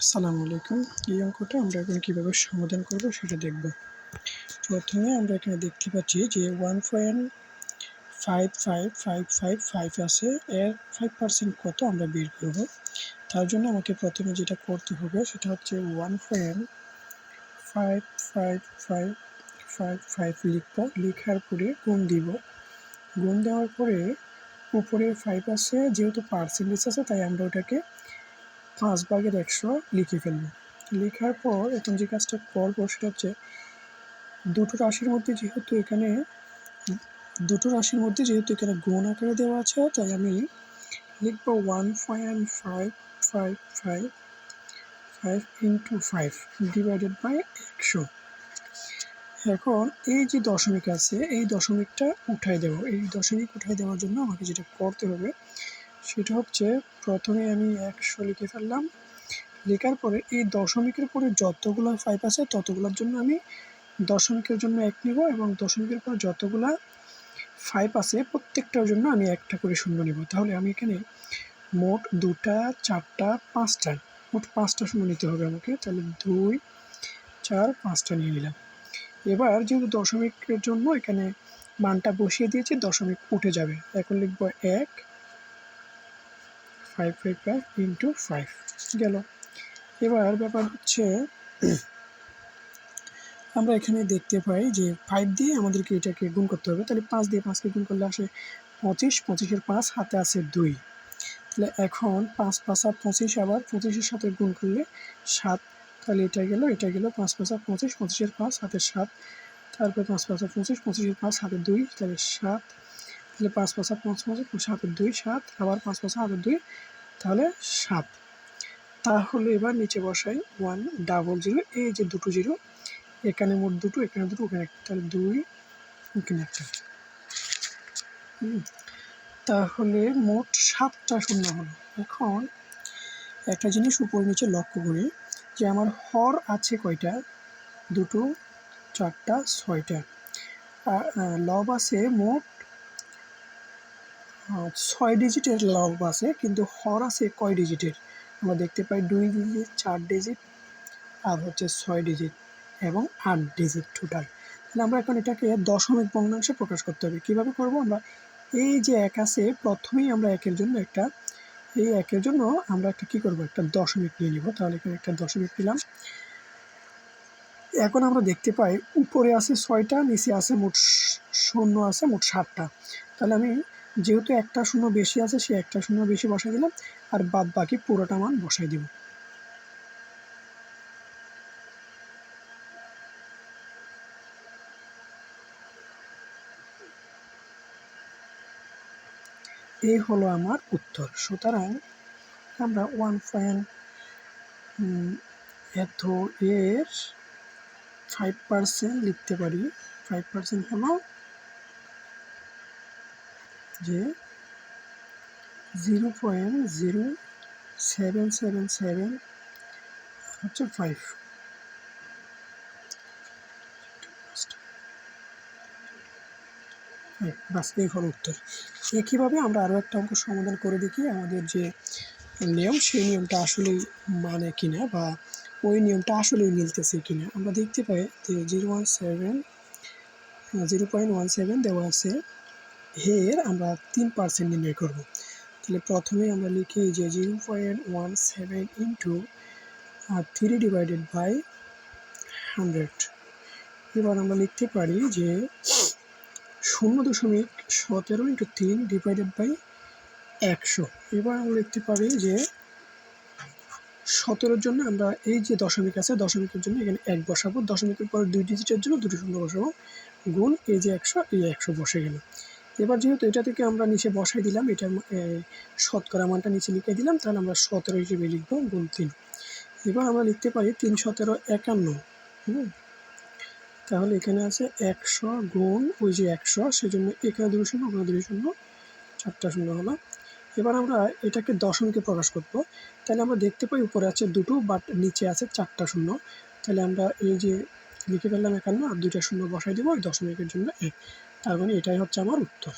আসসালামু আলাইকুম। এই অঙ্কটা আমরা এখন কীভাবে সমাধান করব সেটা দেখব। প্রথমে আমরা এখানে দেখতে পাচ্ছি যে one point five five five five five আছে, এর ফাইভ পার্সেন্ট কত আমরা বের করব? তার জন্য আমাকে প্রথমে যেটা করতে হবে সেটা হচ্ছে one point five five five five five লিখব। লেখার পরে গুণ দিব। গুণ দেওয়ার পরে উপরে ফাইভ আছে, যেহেতু পার্সেন্টেজ আছে, তাই আমরা ওটাকে পাঁচ ভাগের একশো লিখে ফেলব। লেখার পর এখন যে কাজটা করব সেটা হচ্ছে দুটো রাশির মধ্যে যেহেতু এখানে, দুটো রাশির মধ্যে যেহেতু এখানে গুণ আকারে দেওয়া আছে, তাই আমি লিখব one point five five five five into five divided by একশো। এখন এই যে দশমিক আছে, এই দশমিকটা উঠাই দেবো। এই দশমিক উঠাই দেওয়ার জন্য আমাকে যেটা করতে হবে সেটা হচ্ছে প্রথমে আমি একশো লিখে ফেললাম। লেখার পরে এই দশমিকের পরে যতগুলো ফাইভ আছে ততগুলোর জন্য আমি দশমিকের জন্য এক নিব এবং দশমিকের পরে যতগুলা ফাইভ আছে প্রত্যেকটার জন্য আমি একটা করে শূন্য নিব। তাহলে আমি এখানে মোট দুটা, চারটা, পাঁচটা, মোট পাঁচটা শূন্য নিতে হবে আমাকে। তাহলে দুই, চার, পাঁচটা নিয়ে নিলাম। এবার যেহেতু দশমিকের জন্য এখানে মানটা বসিয়ে দিয়েছি, দশমিক উঠে যাবে। এখন লিখব এক five five five into five গেল। এবার ব্যাপার হচ্ছে, আমরা এখানে দেখতে পাই যে ফাইভ দিয়ে আমাদেরকে এটাকে গুণ করতে হবে। তাহলে পাঁচ দিয়ে পাঁচকে গুণ করলে আসে পঁচিশ, পঁচিশের পাঁচ হাতে আছে দুই। তাহলে এখন পাঁচ পাঁচ আর পঁচিশ আবার পঁচিশের সাথে গুণ করলে সাত। তাহলে এটা গেল এটা গেল পাঁচ পাঁচ আর পঁচিশ, পঁচিশের পাঁচ হাতে সাত। তারপরে পাঁচ পাঁচ আর পঁচিশ, পঁচিশের পাঁচ হাতে দুই, তাহলে সাত। তাহলে পাঁচ পাঁচ পাঁচ পাঁচ সাতের দুই, সাত, আবার পাঁচ পাঁচ হাতের দুই, তাহলে সাত। তাহলে এবার নিচে বসাই ওয়ান ডাবল জিরো এই যে দুটো জিরো এখানে মোট দুটো, এখানে দুটো, ওখানে একটা। তাহলে দুই এখানে একটা। তাহলে মোট সাতটা শূন্য হলো। এখন একটা জিনিস উপর নিচে লক্ষ্য করি যে আমার হর আছে কয়টা? দুটো, চারটা, ছয়টা। লব আছে মোট ছয় ডিজিটের লব আছে, কিন্তু হর আছে কয় ডিজিটের? আমরা দেখতে পাই দুই ডিজিট, চার ডিজিট, আর হচ্ছে ছয় ডিজিট এবং আট ডিজিট টোটাল তাহলে আমরা এখন এটাকে দশমিক ভগ্নাংশে প্রকাশ করতে হবে। কীভাবে করব? আমরা এই যে এক আছে, প্রথমেই আমরা একের জন্য একটা, এই একের জন্য আমরা একটা কী করব? একটা দশমিক নিয়ে নিব। তাহলে এখানে একটা দশমিক নিলাম এখন আমরা দেখতে পাই উপরে আছে ছয়টা, নিচে আছে মোট শূন্য আছে মোট ষাটটা তাহলে আমি যেহেতু একটা শূন্য বেশি আছে, সে একটা শূন্য বেশি বসাই দিলাম আর বাদ বাকি পুরোটা মান বসাই দিব। এই হলো আমার উত্তর। সুতরাং আমরা ওয়ান পয়েন্ট এত এর ফাইভ পার্সেন্ট লিখতে পারি। ফাইভ পার্সেন্ট হলো যে zero point zero seven seven seven হচ্ছে ফাইভ বাস, এই হলো উত্তর। একইভাবে আমরা আরও একটা অঙ্ক সমাধান করে দেখি, আমাদের যে নিয়ম, সেই নিয়মটা আসলেই মানে কিনা বা ওই নিয়মটা আসলেই মিলতেছে কিনা। আমরা দেখতে পাই যে zero one seven, zero point one seven দেওয়া আছে হের আমরা তিন পার্সেন্ট নির্ণয় করব। তাহলে প্রথমে আমরা লিখি যে zero point one seven into three divided by hundred এবার আমরা লিখতে পারি যে শূন্য দশমিক সতেরো ইন্টু তিন ডিভাইডেড বাই একশো। এবার আমরা লিখতে পারি যে সতেরোর জন্য আমরা এই যে দশমিক আছে, দশমিকের জন্য এখানে এক বসাবো। দশমিকের পর দুই ডিজিটের জন্য দুটি শূন্য বসাবো। গুণ এই যে একশো, এই একশো বসে গেল। এবার যেহেতু এটা থেকে আমরা নিচে বসাই দিলাম, এটা শতকরা মানটা নিচে লিখে দিলাম, তাহলে আমরা সতেরো হিসেবে লিখব গুণ তিন। এবার আমরা লিখতে পারি তিন সতেরো একান্ন, হুম? তাহলে এখানে আছে একশো গুণ, ওই যে একশো, সেজন্য এখানে দুই শূন্য, ওখানে দুই শূন্য, চারটা শূন্য হলো। এবার আমরা এটাকে দশমকে প্রকাশ করব। তাহলে আমরা দেখতে পাই উপরে আছে দুটো বাট নিচে আছে চারটা শূন্য। তাহলে আমরা এই যে লিখে ফেললাম একান্ন, আর দুইটা শূন্য বসাই দেবো ওই দশমিকের জন্য এক তার মানে এটাই হচ্ছে আমার উত্তর।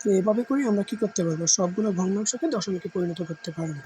তো এভাবে করে আমরা কি করতে পারব? সবগুলো ভগ্নাংশকে দশমিকে পরিণত করতে পারব।